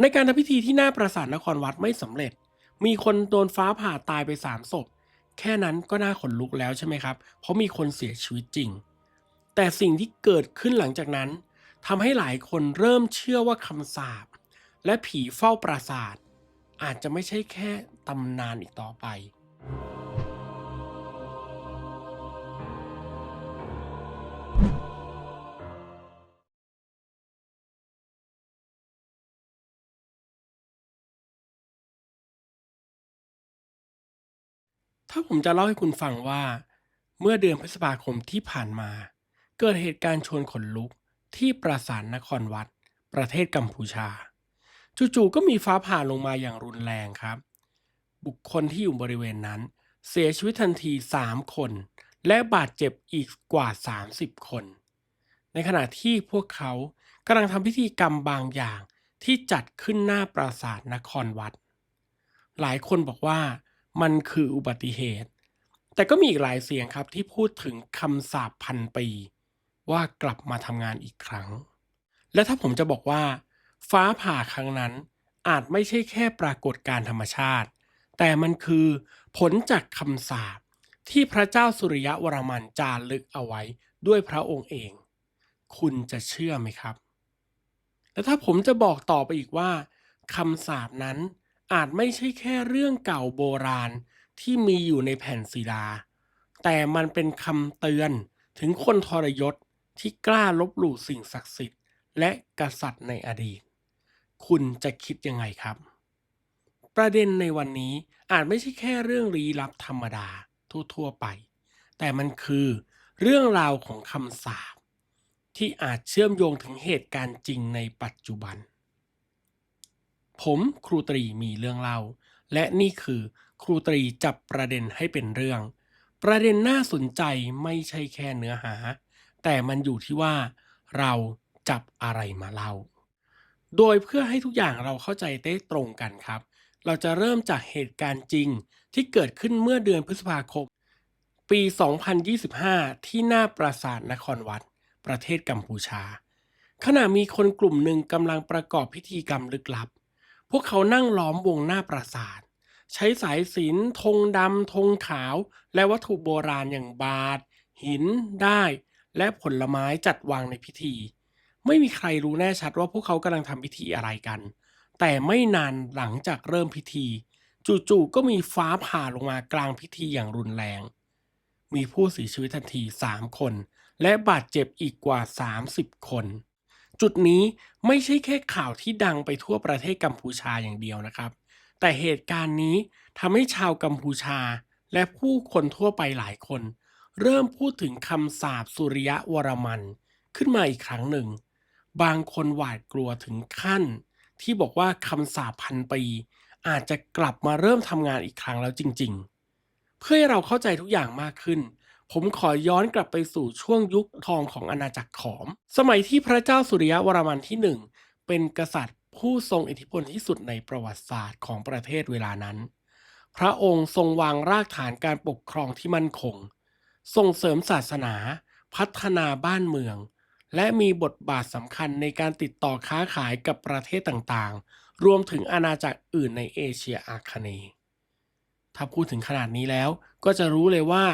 ในการทำพิธีที่หน้าปราสาทนครวัดไม่สำเร็จ มีคนโดนฟ้าผ่าตายไปสามศพ แค่นั้นก็น่าขนลุกแล้วใช่ไหมครับ เพราะมีคนเสียชีวิตจริง แต่สิ่งที่เกิดขึ้นหลังจากนั้นทำให้หลายคนเริ่มเชื่อว่าคำสาปและผีเฝ้าปราสาท อาจจะไม่ใช่แค่ตำนานอีกต่อไป ถ้าผมจะเล่าให้คุณฟังว่า เมื่อเดือนพฤษภาคมที่ผ่านมา เกิดเหตุการณ์ชวนขนลุกที่ปราสาทนครวัด ประเทศกัมพูชา จู่ๆก็มีฟ้าผ่าลงมาอย่างรุนแรงครับ บุคคลที่อยู่บริเวณนั้น เสียชีวิตทันที 3 คน และบาดเจ็บอีกกว่า 30 คน ในขณะที่พวกเขากำลังทำพิธีกรรมบางอย่างที่จัดขึ้นหน้าปราสาทนครวัด หลายคนบอกว่า มันคืออุบัติเหตุ แต่ก็มีอีกหลายเสียงครับที่พูดถึงคำสาปพันปี ว่ากลับมาทำงานอีกครั้ง และถ้าผมจะบอกว่า ฟ้าผ่าครั้งนั้นอาจไม่ใช่แค่ปรากฏการธรรมชาติ แต่มันคือผลจากคำสาปที่พระเจ้าสุริยะวรมันจารึกเอาไว้ด้วยพระองค์เอง คุณจะเชื่อไหมครับ และถ้าผมจะบอกต่อไปอีกว่าคำสาปนั้น อาจไม่ใช่แค่เรื่องเก่าโบราณที่มีอยู่ในแผ่นศิลา แต่มันเป็นคำเตือนถึงคนทรยศที่กล้าลบหลู่สิ่งศักดิ์สิทธิ์ และกษัตริย์ในอดีต คุณจะคิดยังไงครับ ประเด็นในวันนี้อาจไม่ใช่แค่เรื่องลี้ลับธรรมดาทั่วๆไป แต่มันคือเรื่องราวของคำสาปที่อาจเชื่อมโยงถึงเหตุการณ์จริงในปัจจุบัน ผมครูตรีมีเรื่องเล่า และนี่คือ ครูตรีจับประเด็นให้เป็นเรื่อง ประเด็นน่าสนใจไม่ใช่แค่เนื้อหา แต่มันอยู่ที่ว่า เราจับอะไรมาเล่า โดยเพื่อให้ทุกอย่างเราเข้าใจได้ตรงกันครับ เราจะเริ่มจากเหตุการณ์จริงที่เกิดขึ้นเมื่อเดือนพฤษภาคม ปี 2025 ที่หน้าปราสาทนครวัด ประเทศกัมพูชา ขณะมีคนกลุ่มหนึ่งกำลังประกอบพิธีกรรมลึกลับ พวกเขานั่งล้อมวงหน้าปราสาท ใช้สายสิญจนธงดำธงขาว และวัตถุโบราณอย่างบาท หิน ได้ และผลไม้จัดวางในพิธี ไม่มีใครรู้แน่ชัดว่าพวกเขากำลังทำพิธีอะไรกัน แต่ไม่นานหลังจากเริ่มพิธี จู่ๆก็มีฟ้าผ่าลงมากลางพิธีอย่างรุนแรง มีผู้เสียชีวิตทันที 3 คน และบาดเจ็บอีกกว่า 30 คน จุดนี้ไม่ใช่แค่ข่าวที่ดังไปทั่วประเทศกัมพูชาอย่างเดียวนะครับ แต่เหตุการณ์นี้ทำให้ชาวกัมพูชา และผู้คนทั่วไปหลายคน เริ่มพูดถึงคำสาปสุริยะวรมัน ขึ้นมาอีกครั้งหนึ่ง บางคนหวาดกลัวถึงขั้น ที่บอกว่าคำสาปพันปี อาจจะกลับมาเริ่มทำงานอีกครั้งแล้วจริง ๆ เพื่อให้เราเข้าใจทุกอย่างมากขึ้น ผมขอย้อนกลับไปสู่ช่วงยุคทองของอาณาจักรขอม สมัยที่พระเจ้าสุริยะวรมันที่หนึ่งเป็นกษัตริย์ผู้ทรงอิทธิพลที่สุดในประวัติศาสตร์ของประเทศเวลานั้น พระองค์ทรงวางรากฐานการปกครองที่มั่นคง ส่งเสริมศาสนา พัฒนาบ้านเมือง และมีบทบาทสำคัญในการติดต่อค้าขายกับประเทศต่างๆ รวมถึงอาณาจักรอื่นในเอเชียอาคเนย์ถ้าพูดถึงขนาดนี้แล้วก็จะรู้เลยว่า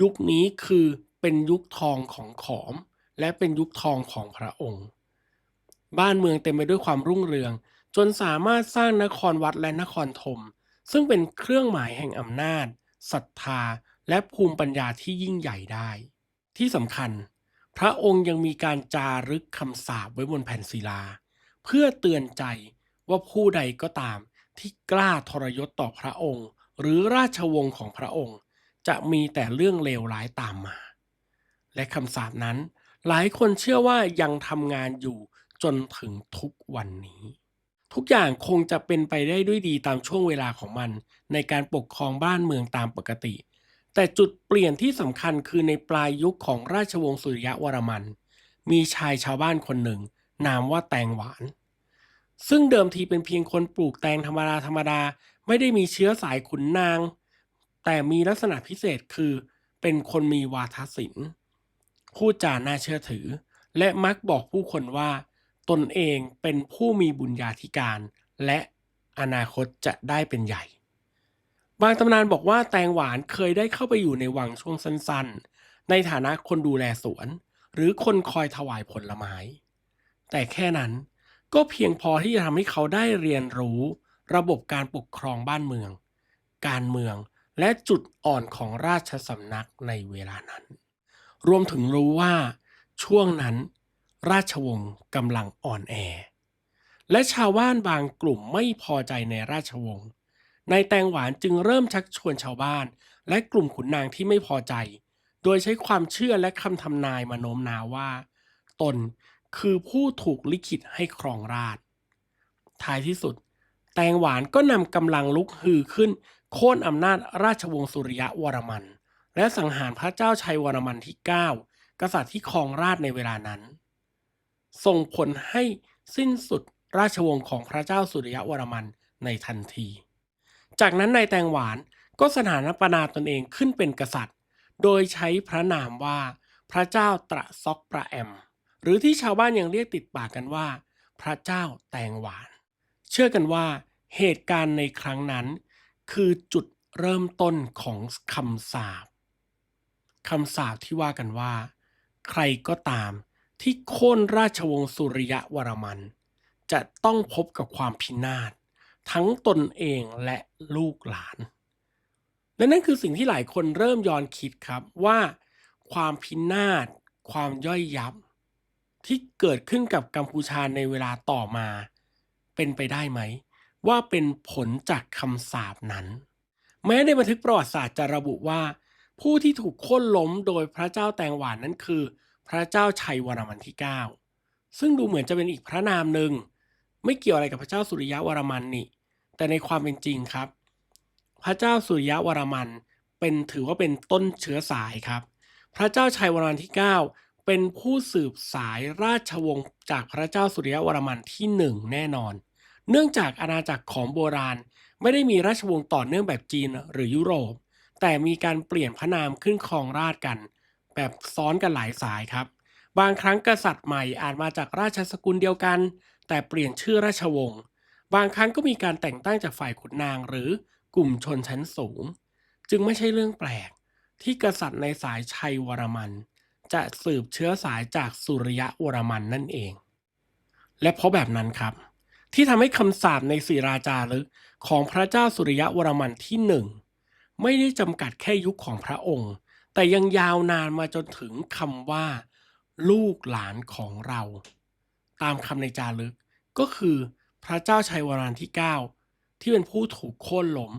ยุคนี้คือเป็นยุคทองของขอม และเป็นยุคทองของพระองค์ บ้านเมืองเต็มไปด้วยความรุ่งเรือง จนสามารถสร้างนครวัดและนครธมซึ่งเป็นเครื่องหมายแห่งอำนาจศรัทธา และภูมิปัญญาที่ยิ่งใหญ่ได้ ที่สำคัญ พระองค์ยังมีการจารึกคำสาปไว้บนแผ่นศิลา เพื่อเตือนใจว่าผู้ใดก็ตามที่กล้าทรยศต่อพระองค์ หรือราชวงศ์ของพระองค์ จะมีแต่เรื่องเลวร้ายตามมา และคำสาปนั้น หลายคนเชื่อว่ายังทำงานอยู่จนถึงทุกวันนี้ ทุกอย่างคงจะเป็นไปได้ด้วยดีตามช่วงเวลาของมัน ในการปกครองบ้านเมืองตามปกติ แต่จุดเปลี่ยนที่สำคัญคือในปลายยุคของราชวงศ์สุริยะวรมัน มีชายชาวบ้านคนหนึ่ง นามว่าแตงหวาน ซึ่งเดิมทีเป็นเพียงคนปลูกแตงธรรมดาธรรมดาไม่ได้มีเชื้อสายขุนนาง แต่มีลักษณะพิเศษคือ เป็นคนมีวาทศิลป์พูดจาน่าเชื่อถือ และมักบอกผู้คนว่า ตนเองเป็นผู้มีบุญญาธิการ และอนาคตจะได้เป็นใหญ่ บางตำนานบอกว่าแตงหวานเคยได้เข้าไปอยู่ในวังช่วงสั้นๆ ในฐานะคนดูแลสวน หรือคนคอยถวายผลไม้ แต่แค่นั้นก็เพียงพอที่จะทำให้เขาได้เรียนรู้ ระบบการปกครองบ้านเมือง การเมือง และจุดอ่อนของราชสำนักในเวลานั้น รวมถึงรู้ว่าช่วงนั้น ราชวงศ์กำลังอ่อนแอ และชาวบ้านบางกลุ่มไม่พอใจในราชวงศ์นายแตงหวานจึงเริ่มชักชวนชาวบ้าน และกลุ่มขุนนางที่ไม่พอใจ โดยใช้ความเชื่อและคำทำนายมาโน้มน้าวว่า ตนคือผู้ถูกลิขิตให้ครองราชท้ายที่สุด แตงหวานก็นำกำลังลุกฮือขึ้นโค่นอำนาจราชวงศ์สุริยะวรมัน และสังหารพระเจ้าชัยวรมันที่ 9 กษัตริย์ที่ครองราชในเวลานั้น ส่งผลให้สิ้นสุดราชวงศ์ของพระเจ้าสุริยะวรมันในทันที จากนั้นนายแตงหวานก็สถานปนาตนเองขึ้นเป็นกษัตริย์ โดยใช้พระนามว่าพระเจ้าตระซอกประแอม หรือที่ชาวบ้านยังเรียกติดปากกันว่า พระเจ้าแตงหวาน เชื่อกันว่าเหตุการณ์ในครั้งนั้น คือจุดเริ่มต้นของคำสาปคำสาปที่ว่ากันว่า ใครก็ตามที่โค่นราชวงศ์สุริยะวรมัน จะต้องพบกับความพินาศทั้งตนเองและลูกหลาน และนั่นคือสิ่งที่หลายคนเริ่มย้อนคิดครับว่า ความพินาศความย่อยยับ ที่เกิดขึ้นกับกัมพูชาในเวลาต่อมา เป็นไปได้ไหม ว่าเป็นผลจากคำสาปนั้น แม้ในบันทึกประวัติศาสตร์จะระบุว่า ผู้ที่ถูกโค่นล้มโดยพระเจ้าแตงหวานนั้นคือ พระเจ้าชัยวรมันที่ 9 ซึ่งดูเหมือนจะเป็นอีกพระนามหนึ่ง ไม่เกี่ยวอะไรกับพระเจ้าสุริยะวรมันนี่ แต่ในความเป็นจริงครับ พระเจ้าสุริยะวรมันเป็นถือว่าเป็นต้นเชื้อสายครับ พระเจ้าชัยวรมันที่ 9 เป็นผู้สืบสายราชวงศ์จากพระเจ้าสุริยะวรมันที่หนึ่งแน่นอน เนื่องจากอาณาจักรของโบราณ ไม่ได้มีราชวงศ์ต่อเนื่องแบบจีนหรือยุโรป แต่มีการเปลี่ยนพระนามขึ้นครองราชกัน แบบซ้อนกันหลายสายครับ บางครั้งกษัตริย์ใหม่อาจมาจากราชสกุลเดียวกัน แต่เปลี่ยนชื่อราชวงศ์บางครั้งก็มีการแต่งตั้งจากฝ่ายขุนนางหรือกลุ่มชนชั้นสูง จึงไม่ใช่เรื่องแปลก ที่กษัตริย์ในสายชัยวรมัน จะสืบเชื้อสายจากสุริยะวรมันนั่นเอง และเพราะแบบนั้นครับ ที่ทำให้คำสาปในศิราจารึกของพระเจ้าสุริยะวรมันที่หนึ่งไม่ได้จำกัดแค่ยุคของพระองค์ แต่ยังยาวนานมาจนถึงคำว่า ลูกหลานของเรา ตามคำในจารึกก็คือพระเจ้าชัยวรมันที่ 9 ที่เป็นผู้ถูกโค่นล้ม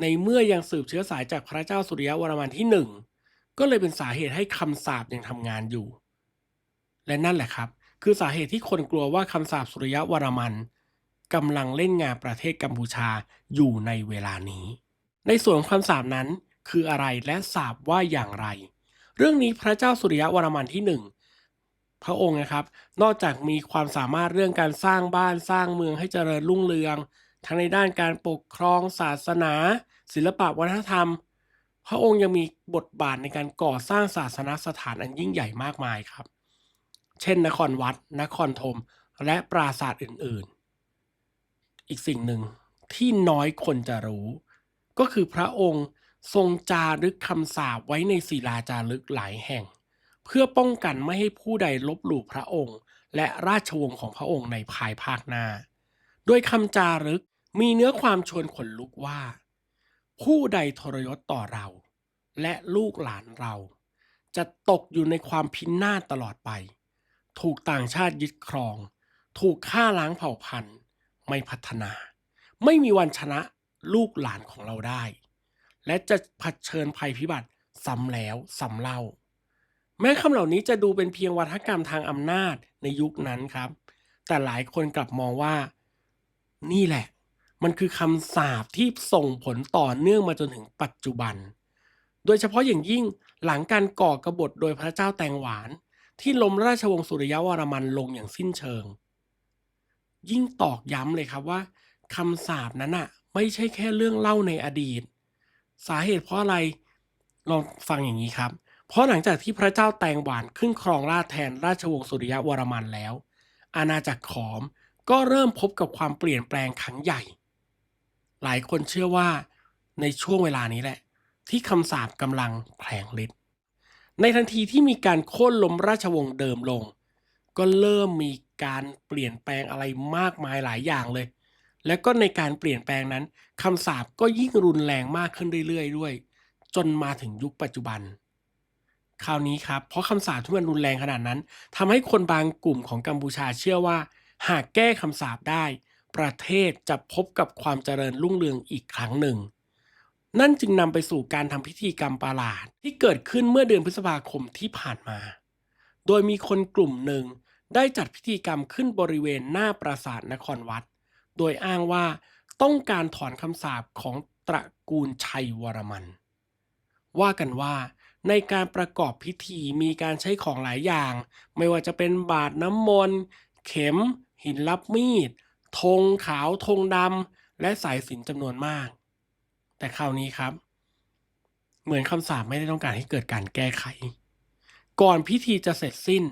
ในเมื่อยังสืบเชื้อสายจากพระเจ้าสุริยะวรมันที่หนึ่งก็เลยเป็นสาเหตุให้คำสาปยังทำงานอยู่ และนั่นแหละครับ คือสาเหตุที่คนกลัวว่าคำสาปสุริยะวรมันกำลังเล่นงานประเทศกัมพูชาอยู่ในเวลานี้ ในส่วนของคำสาปนั้นคืออะไรและสาปว่าอย่างไร เรื่องนี้พระเจ้าสุริยะวรมันที่หนึ่งพระองค์นะครับ นอกจากมีความสามารถเรื่องการสร้างบ้านสร้างเมืองให้เจริญรุ่งเรือง ทั้งในด้านการปกครองศาสนา ศิลปะวัฒนธรรม พระองค์ยังมีบทบาทในการก่อสร้างศาสนสถานอันยิ่งใหญ่มากมายครับ เช่น นครวัด นครธม และปราสาทอื่นๆ อีกสิ่งหนึ่งที่น้อยคนจะรู้ ก็คือพระองค์ทรงจารึกคำสาปไว้ในศิลาจารึกหลายแห่ง เพื่อป้องกันไม่ให้ผู้ใดลบหลู่พระองค์ และราชวงศ์ของพระองค์ในภายภาคหน้า โดยคำจารึกมีเนื้อความชวนขนลุกว่า ผู้ใดทรยศต่อเรา และลูกหลานเรา จะตกอยู่ในความพินาศตลอดไป ถูกต่างชาติยึดครอง ถูกฆ่าล้างเผ่าพันธุ์ ไม่พัฒนา ไม่มีวันชนะลูกหลานของเราได้ และจะเผชิญภัยพิบัติซ้ำแล้วซ้ำเล่า แม้คำเหล่านี้จะดูเป็นเพียงวัฒกรรมทางอำนาจในยุคนั้นครับ แต่หลายคนกลับมองว่า นี่แหละ มันคือคำสาปที่ส่งผลต่อเนื่องมาจนถึงปัจจุบัน โดยเฉพาะอย่างยิ่งหลังการก่อกรบฏโดยพระเจ้าแตงหวาน ที่ล้มราชวงศ์สุริยวรมันลงอย่างสิ้นเชิง ยิ่งตอกย้ำเลยครับว่าคำสาปนั้นอะไม่ใช่แค่เรื่องเล่าในอดีต สาเหตุเพราะอะไรลองฟังอย่างนี้ครับ เพราะหลังจากที่พระเจ้าแตงหวานขึ้นครองราชแทนราชวงศ์สุริยวรมันแล้ว อาณาจักรขอมก็เริ่มพบกับความเปลี่ยนแปลงครั้งใหญ่ หลายคนเชื่อว่าในช่วงเวลานี้แหละ ที่คำสาปกำลังแผลงฤทธิ์ ในทันทีที่มีการโค่นล้มราชวงศ์เดิมลง ก็เริ่มมีการเปลี่ยนแปลงอะไรมากมายหลายอย่างเลย แล้วก็ในการเปลี่ยนแปลงนั้นคำสาปก็ยิ่งรุนแรงมากขึ้นเรื่อยๆด้วย จนมาถึงยุคปัจจุบัน คราวนี้ครับ เพราะคำสาปที่มันรุนแรงขนาดนั้นทำให้คนบางกลุ่มของกัมพูชาเชื่อว่า หากแก้คำสาปได้ ประเทศจะพบกับความเจริญรุ่งเรืองอีกครั้งหนึ่ง นั่นจึงนำไปสู่การทำพิธีกรรมประหลาด ที่เกิดขึ้นเมื่อเดือนพฤษภาคมที่ผ่านมา โดยมีคนกลุ่มหนึ่งได้จัดพิธีกรรมขึ้นบริเวณหน้าปราสาทนครวัด โดยอ้างว่าต้องการถอนคำสาปของตระกูลชัยวรมัน ว่ากันว่าในการประกอบพิธีมีการใช้ของหลายอย่าง ไม่ว่าจะเป็นบาทน้ำมนต์ เข็ม หินรับมีดธงขาวธงดำและสายสิญจำนวนมาก แต่คราวนี้ครับ เหมือนคำสาปไม่ได้ต้องการให้เกิดการแก้ไข ก่อนพิธีจะเสร็จสิ้น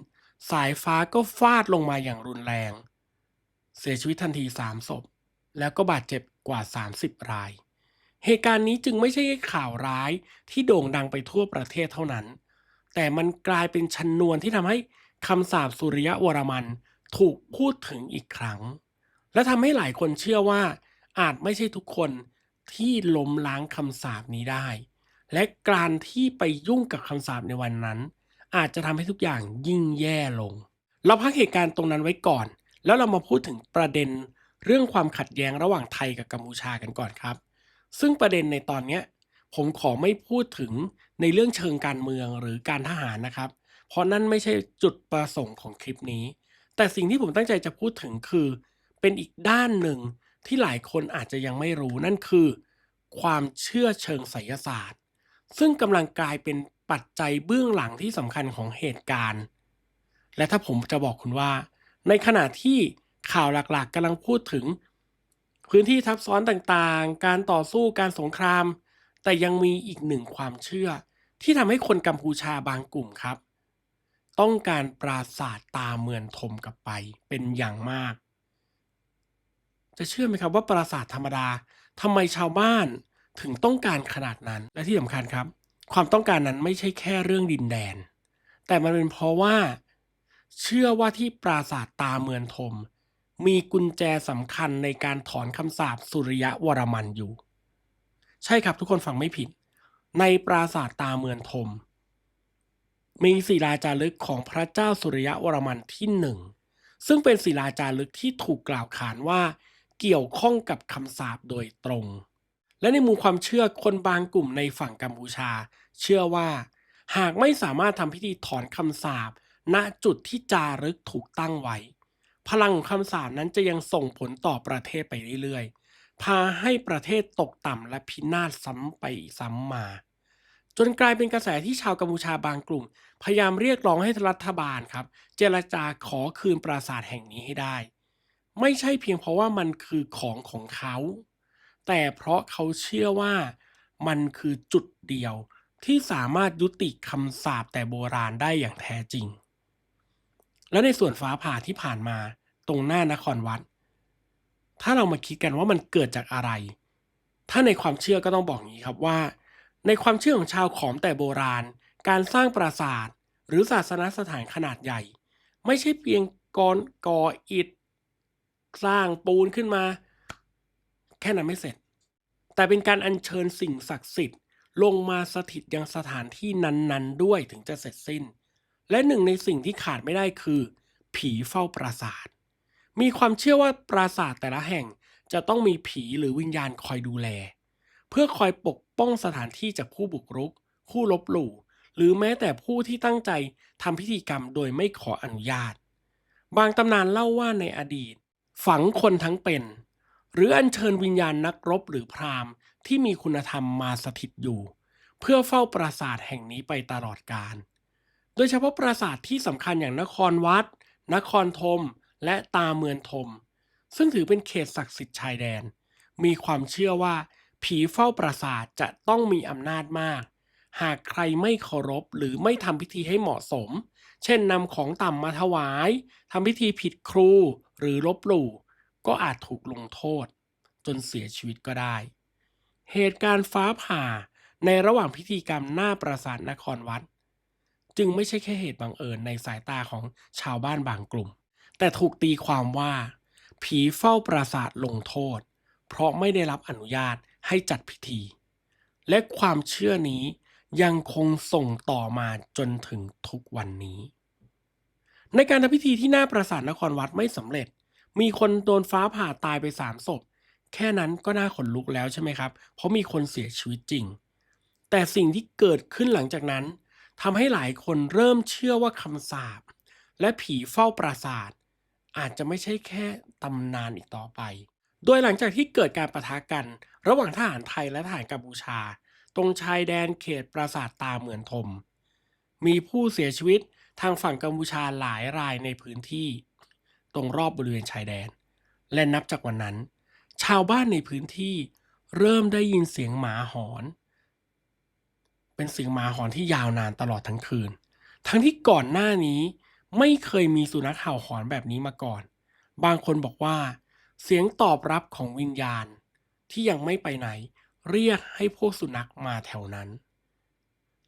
สายฟ้าก็ฟาดลงมาอย่างรุนแรง เสียชีวิตทันทีสามศพ แล้วก็บาดเจ็บกว่า 30 ราย เหตุการณ์นี้จึงไม่ใช่แค่ข่าวร้ายที่โด่งดังไปทั่วประเทศเท่านั้น แต่มันกลายเป็นชนวนที่ทำให้คำสาปสุริยะวรมันถูกพูดถึงอีกครั้ง และทำให้หลายคนเชื่อว่าอาจไม่ใช่ทุกคน ที่ล้มล้างคำสาปนี้ได้ และการที่ไปยุ่งกับคำสาปในวันนั้น อาจจะทำให้ทุกอย่างยิ่งแย่ลง เราพักเหตุการณ์ตรงนั้นไว้ก่อน แล้วเรามาพูดถึงประเด็นเรื่องความขัดแย้งระหว่างไทยกับกัมพูชากันก่อนครับ ซึ่งประเด็นในตอนนี้ผมขอไม่พูดถึงในเรื่องเชิงการเมืองหรือการทหารนะครับ เพราะนั่นไม่ใช่จุดประสงค์ของคลิปนี้ แต่สิ่งที่ผมตั้งใจจะพูดถึงคือ เป็นอีกด้านหนึ่ง ที่หลายคนอาจจะยังไม่รู้นั่นคือ ความเชื่อเชิงไสยศาสตร์ ซึ่งกำลังกลายเป็นปัจจัยเบื้องหลังที่สำคัญของเหตุการณ์ และถ้าผมจะบอกคุณว่า ในขณะที่ข่าวหลักๆกำลังพูดถึง พื้นที่ทับซ้อนต่างๆ การต่อสู้การสงคราม แต่ยังมีอีกหนึ่งความเชื่อ ที่ทำให้คนกัมพูชาบางกลุ่มครับ ต้องการปราสาทตาเมือนทมกลับไปเป็นอย่างมาก จะเชื่อไหมครับว่าปราสาทธรรมดาทำไมชาวบ้านถึงต้องการขนาดนั้น และที่สำคัญครับ ความต้องการนั้นไม่ใช่แค่เรื่องดินแดน แต่มันเป็นเพราะว่า เชื่อว่าที่ปราสาทตาเมือนทม มีกุญแจสำคัญในการถอนคำสาปสุริยะวรมันอยู่ ใช่ครับทุกคนฟังไม่ผิด ในปราสาทตาเมือนทม มีศิลาจารึกของพระเจ้าสุริยะวรมันที่หนึ่งซึ่งเป็นศิลาจารึกที่ถูกกล่าวขานว่า เกี่ยวข้องกับคำสาปโดยตรง และในมุมความเชื่อคนบางกลุ่มในฝั่งกัมพูชา เชื่อว่า หากไม่สามารถทำพิธีถอนคำสาปณจุดที่จารึกถูกตั้งไว้ พลังของคำสาปนั้นจะยังส่งผลต่อประเทศไปเรื่อยๆ พาให้ประเทศตกต่ำและพินาศซ้ำไปซ้ำมา จนกลายเป็นกระแสที่ชาวกัมพูชาบางกลุ่ม พยายามเรียกร้องให้รัฐบาลครับ เจรจาขอคืนปราสาทแห่งนี้ให้ได้ ไม่ใช่เพียงเพราะว่ามันคือของของเขา แต่เพราะเขาเชื่อว่ามันคือจุดเดียวที่สามารถยุติคำสาปแต่โบราณได้อย่างแท้จริง และในส่วนฟ้าผ่าที่ผ่านมาตรงหน้านครวัด ถ้าเรามาคิดกันว่ามันเกิดจากอะไร ถ้าในความเชื่อก็ต้องบอกอย่างนี้ครับว่า ในความเชื่อของชาวขอมแต่โบราณ การสร้างปราสาท หรือศาสนสถานขนาดใหญ่ ไม่ใช่เพียงกรก่ออิฐ สร้างปูนขึ้นมา แค่นั้นไม่เสร็จ แต่เป็นการอัญเชิญสิ่งศักดิ์สิทธิ์ ลงมาสถิตยังสถานที่นั้นๆ ด้วยถึงจะเสร็จสิ้น และหนึ่งในสิ่งที่ขาดไม่ได้คือ ผีเฝ้าปราสาท มีความเชื่อว่าปราสาทแต่ละแห่งจะต้องมีผีหรือวิญญาณคอยดูแล เพื่อคอยปกป้องสถานที่จากผู้บุกรุก ผู้ลบหลู่หรือแม้แต่ผู้ที่ตั้งใจทำพิธีกรรมโดยไม่ขออนุญาต บางตำนานเล่าว่าในอดีต ฝังคนทั้งเป็น หรืออัญเชิญวิญญาณนักรบหรือพราหมณ์ที่มีคุณธรรมมาสถิตอยู่ เพื่อเฝ้าปราสาทแห่งนี้ไปตลอดกาลโดยเฉพาะปราสาทที่สำคัญอย่างนครวัด นครธมและตาเมือนธมซึ่งถือเป็นเขตศักดิ์สิทธิ์ชายแดน มีความเชื่อว่า ผีเฝ้าปราสาทจะต้องมีอำนาจมาก หากใครไม่เคารพหรือไม่ทำพิธีให้เหมาะสม เช่นนำของต่ำมาถวายทำพิธีผิดครูหรือลบหลู่ก็อาจถูกลงโทษ จนเสียชีวิตก็ได้ เหตุการณ์ฟ้าผ่าในระหว่างพิธีกรรมหน้าปราสาทนครวัด จึงไม่ใช่แค่เหตุบังเอิญในสายตาของชาวบ้านบางกลุ่ม แต่ถูกตีความว่า ผีเฝ้าปราสาทลงโทษ เพราะไม่ได้รับอนุญาตให้จัดพิธี และความเชื่อนี้ ยังคงส่งต่อมาจนถึงทุกวันนี้ ในการทำพิธีที่หน้าปราสาทนครวัดไม่สำเร็จ มีคนโดนฟ้าผ่าตายไปสามศพ แค่นั้นก็น่าขนลุกแล้วใช่ไหมครับ เพราะมีคนเสียชีวิตจริง แต่สิ่งที่เกิดขึ้นหลังจากนั้นทำให้หลายคนเริ่มเชื่อว่าคำสาปและผีเฝ้าปราสาท อาจจะไม่ใช่แค่ตำนานอีกต่อไป โดยหลังจากที่เกิดการประทะกัน ระหว่างทหารไทยและทหารกัมพูชา ตรงชายแดนเขตปราสาทตาเหมือนทม มีผู้เสียชีวิตทางฝั่งกัมพูชาหลายรายในพื้นที่ ตรงรอบบริเวณชายแดน และนับจากวันนั้น ชาวบ้านในพื้นที่เริ่มได้ยินเสียงหมาหอน เป็นเสียงหมาหอนที่ยาวนานตลอดทั้งคืน ทั้งที่ก่อนหน้านี้ไม่เคยมีสุนัขเห่าหอนแบบนี้มาก่อน บางคนบอกว่า เสียงตอบรับของวิญญาณที่ยังไม่ไปไหน เรียกให้พวกสุนัขมาแถวนั้น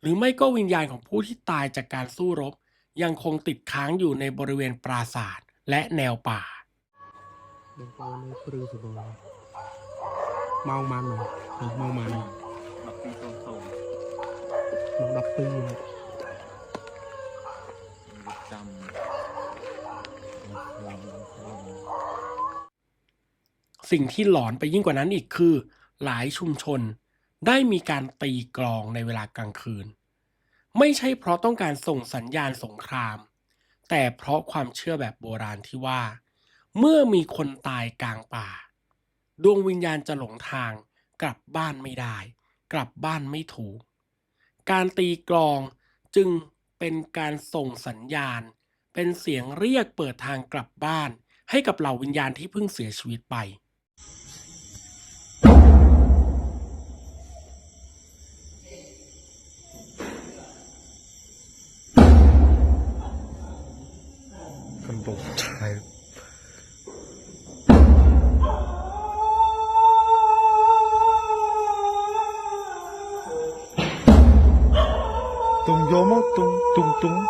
หรือไม่ก็วิญญาณของผู้ที่ตายจากการสู้รบ ยังคงติดค้างอยู่ในบริเวณปราศาสตร์และแนวป่าดัานปรืเมามัหน่เมาดับปีนสิ่งที่หลอนไปยิ่งกว่านั้นอีกคือ หลายชุมชนได้มีการตีกลองในเวลากลางคืน ไม่ใช่เพราะต้องการส่งสัญญาณสงคราม แต่เพราะความเชื่อแบบโบราณที่ว่า เมื่อมีคนตายกลางป่า ดวงวิญญาณจะหลงทางกลับบ้านไม่ได้ กลับบ้านไม่ถูก การตีกลองจึงเป็นการส่งสัญญาณ เป็นเสียงเรียกเปิดทางกลับบ้าน ให้กับเหล่าวิญญาณที่เพิ่งเสียชีวิตไป trúng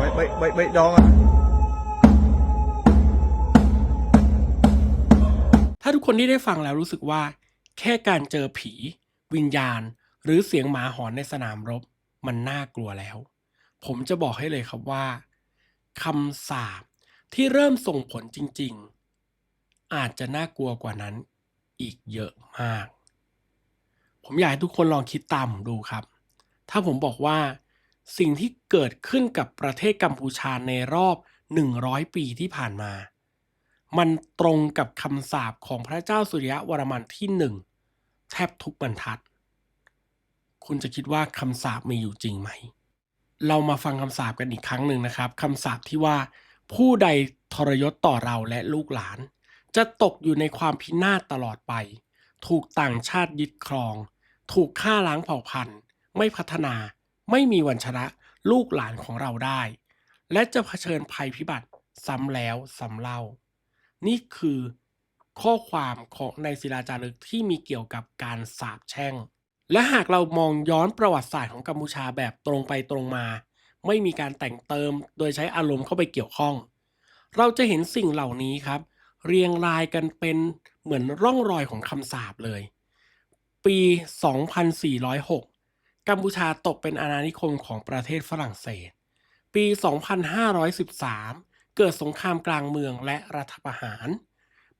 bậy bậy bậy bậy đó ถ้าทุกคนที่ได้ฟังแล้วรู้สึกว่า แค่การเจอผี วิญญาณ หรือเสียงหมาหอนในสนามรบ มันน่ากลัวแล้ว ผมจะบอกให้เลยครับว่าคำสาบที่เริ่มส่งผลจริง ๆ อาจจะน่ากลัวกว่านั้นอีกเยอะมาก ผมอยากให้ทุกคนลองคิดตามผมดูครับ ถ้าผมบอกว่า สิ่งที่เกิดขึ้นกับประเทศกัมพูชาในรอบ 100 ปีที่ผ่านมา มันตรงกับคำสาปของพระเจ้าสุริยะวรมันที่หนึ่งแทบทุกบรรทัด คุณจะคิดว่าคำสาปมีอยู่จริงไหม เรามาฟังคำสาปกันอีกครั้งหนึ่งนะครับคำสาปที่ว่าผู้ใดทรยศต่อเราและลูกหลาน จะตกอยู่ในความพินาศตลอดไป ถูกต่างชาติยึดครอง ถูกฆ่าล้างเผ่าพันธุ์ ไม่พัฒนา ไม่มีวันชนะลูกหลานของเราได้ และจะเผชิญภัยพิบัติซ้ำแล้วซ้ำเล่า นี่คือข้อความของในศิลาจารึกที่มีเกี่ยวกับการสาปแช่ง และหากเรามองย้อนประวัติศาสตร์ของกัมพูชาแบบตรงไปตรงมา ไม่มีการแต่งเติมโดยใช้อารมณ์เข้าไปเกี่ยวข้อง เราจะเห็นสิ่งเหล่านี้ครับ เรียงรายกันเป็นเหมือนร่องรอยของคำสาปเลย ปี 2406 กัมพูชาตกเป็นอาณานิคมของประเทศฝรั่งเศส ปี 2513 เกิดสงครามกลางเมืองและรัฐประหาร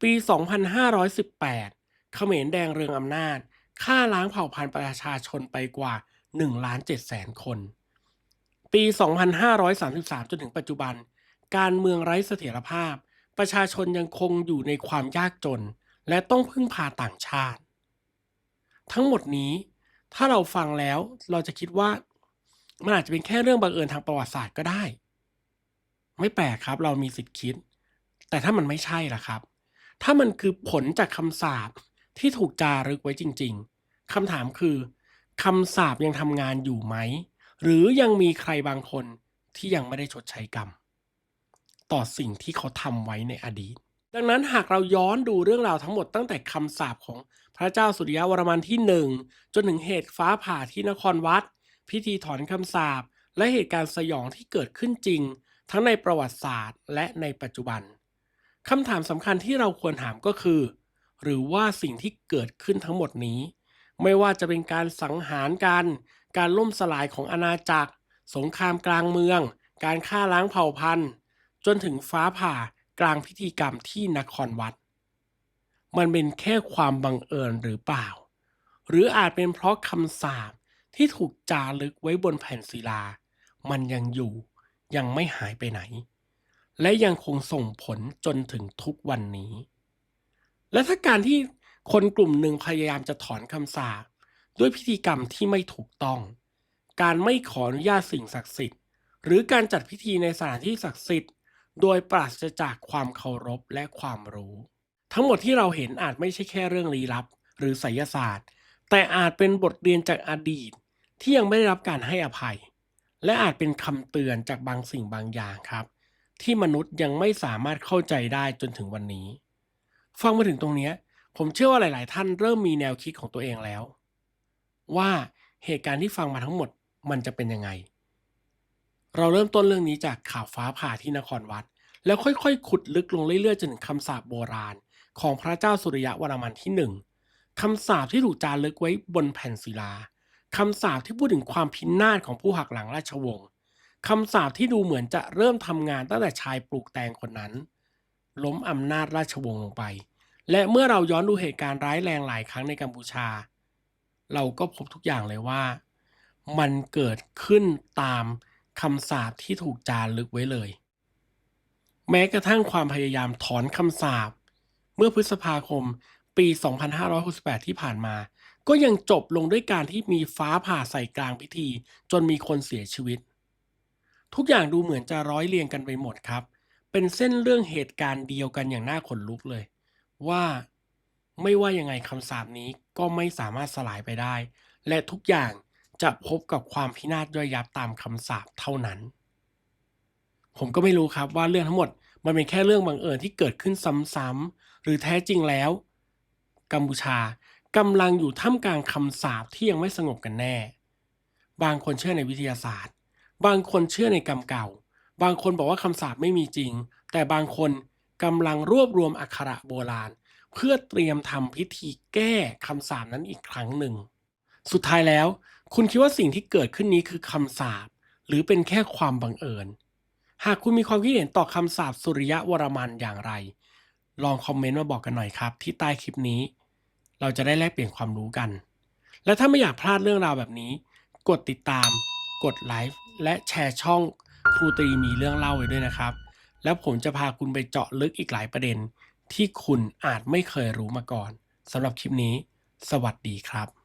ปี 2518 เขมรแดงเรืองอำนาจฆ่าล้างเผ่าพันธุ์ประชาชนไปกว่า1ล้าน7แสนคน ปี 2533 จนถึงปัจจุบัน การเมืองไร้เสถียรภาพ ประชาชนยังคงอยู่ในความยากจน และต้องพึ่งพาต่างชาติ ทั้งหมดนี้ ถ้าเราฟังแล้วเราจะคิดว่ามันอาจจะเป็นแค่เรื่องบังเอิญทางประวัติศาสตร์ก็ได้ ไม่แปลกครับ เรามีสิทธิ์คิด แต่ถ้ามันไม่ใช่ล่ะครับ ถ้ามันคือผลจากคำสาปที่ถูกจารึกไว้จริง ๆคำถามคือคำสาปยังทำงานอยู่ไหม หรือยังมีใครบางคนที่ยังไม่ได้ชดใช้กรรม ต่อสิ่งที่เขาทำไว้ในอดีต ดังนั้นหากเราย้อนดูเรื่องราวทั้งหมดตั้งแต่คำสาปของพระเจ้าสุริยะวรมันที่หนึ่งจนถึงเหตุฟ้าผ่าที่นครวัด พิธีถอนคำสาปและเหตุการณ์สยองที่เกิดขึ้นจริง ทั้งในประวัติศาสตร์ และในปัจจุบันคำถามสำคัญที่เราควรถามก็คือ หรือว่าสิ่งที่เกิดขึ้นทั้งหมดนี้ ไม่ว่าจะเป็นการสังหารกัน การล่มสลายของอาณาจักร สงครามกลางเมือง การฆ่าล้างเผ่าพันธุ์ จนถึงฟ้าผ่า กลางพิธีกรรมที่นครวัด มันเป็นแค่ความบังเอิญหรือเปล่า หรืออาจเป็นเพราะคำสาปที่ถูกจารึกไว้บนแผ่นศิลา มันยังอยู่ยังไม่หายไปไหน และยังคงส่งผลจนถึงทุกวันนี้ และถ้าการที่คนกลุ่มหนึ่งพยายามจะถอนคำสาปด้วยพิธีกรรมที่ไม่ถูกต้อง การไม่ขออนุญาตสิ่งศักดิ์สิทธิ์ หรือการจัดพิธีในสถานที่ศักดิ์สิทธิ์ โดยปราศจากความเคารพและความรู้ ทั้งหมดที่เราเห็นอาจไม่ใช่แค่เรื่องลี้ลับ หรือไสยศาสตร์ แต่อาจเป็นบทเรียนจากอดีต ที่ยังไม่ได้รับการให้อภัย และอาจเป็นคำเตือนจากบางสิ่งบางอย่างครับ ที่มนุษย์ยังไม่สามารถเข้าใจได้จนถึงวันนี้ ฟังมาถึงตรงนี้ผมเชื่อว่าหลาย ๆ ท่านเริ่มมีแนวคิดของตัวเองแล้ว ว่าเหตุการณ์ที่ฟังมาทั้งหมดมันจะเป็นยังไง เราเริ่มต้นเรื่องนี้จากข่าวฟ้าผ่าที่นครวัด แล้วค่อยๆขุดลึกลงเรื่อยๆจนถึงคำสาปโบราณ ของพระเจ้าสุริยะวรมันที่หนึ่งคำสาปที่ถูกจารึกไว้บนแผ่นศิลาคำสาปที่พูดถึงความพินาศของผู้หักหลังราชวงศ์คำสาปที่ดูเหมือนจะเริ่มทำงานตั้งแต่ชายปลูกแตงคนนั้น ล้มอำนาจราชวงศ์ลงไป และเมื่อเราย้อนดูเหตุการณ์ร้ายแรงหลายครั้งในกัมพูชา เราก็พบทุกอย่างเลยว่า มันเกิดขึ้นตาม คำสาปที่ถูกจารึกไว้เลย แม้กระทั่งความพยายามถอนคำสาปเมื่อพฤษภาคมปี 2568 ที่ผ่านมา ก็ยังจบลงด้วยการที่มีฟ้าผ่าใส่กลางพิธี จนมีคนเสียชีวิต ทุกอย่างดูเหมือนจะร้อยเรียงกันไปหมดครับ เป็นเส้นเรื่องเหตุการณ์เดียวกันอย่างน่าขนลุกเลย ว่าไม่ว่ายังไงคำสาปนี้ก็ไม่สามารถสลายไปได้ และทุกอย่าง จะพบกับความพินาศย่อยยับตามคำสาปเท่านั้น ผมก็ไม่รู้ครับว่าเรื่องทั้งหมดมันเป็นแค่เรื่องบังเอิญที่เกิดขึ้นซ้ำๆหรือแท้จริงแล้ว กัมพูชากำลังอยู่ท่ามกลางคำสาปที่ยังไม่สงบกันแน่ บางคนเชื่อในวิทยาศาสตร์ บางคนเชื่อในกรรมเก่า บางคนบอกว่าคำสาปไม่มีจริง แต่บางคนกำลังรวบรวมอักขระโบราณ เพื่อเตรียมทำพิธีแก้คำสาปนั้นอีกครั้งหนึ่ง สุดท้ายแล้ว คุณคิดว่าสิ่งที่เกิดขึ้นนี้คือคำสาปหรือเป็นแค่ความบังเอิญ หากคุณมีความคิดเห็นต่อคำสาปสุริยะวรมันอย่างไร ลองคอมเมนต์มาบอกกันหน่อยครับ ที่ใต้คลิปนี้ เราจะได้แลกเปลี่ยนความรู้กัน และถ้าไม่อยากพลาดเรื่องราวแบบนี้ กดติดตาม กดไลค์และแชร์ช่องครูตรีมีเรื่องเล่าไว้ด้วยนะครับ แล้วผมจะพาคุณไปเจาะลึกอีกหลายประเด็น ที่คุณอาจไม่เคยรู้มาก่อนสำหรับคลิปนี้ สวัสดีครับ